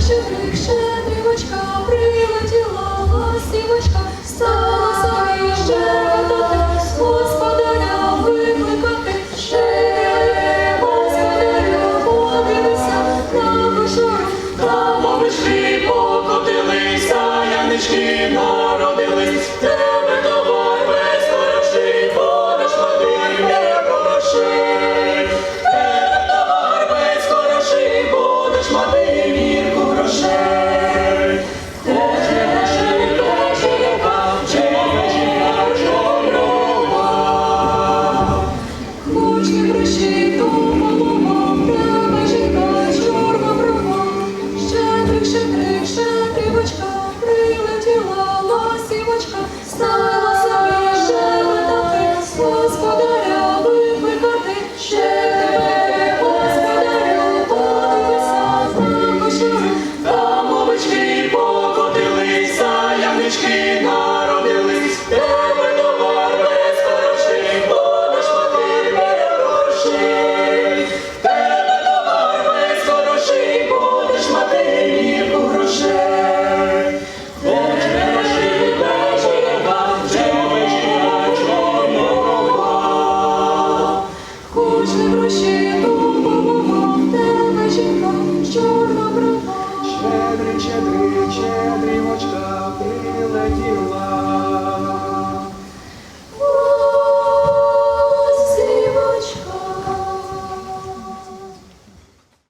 Щедрик, щедрик, щедрівочка, прилетіла ластівочка, стала собі щебетати, господаря викликати. Щедрик, господарю, подивися на кошару, там овечки покотилися, янички народились.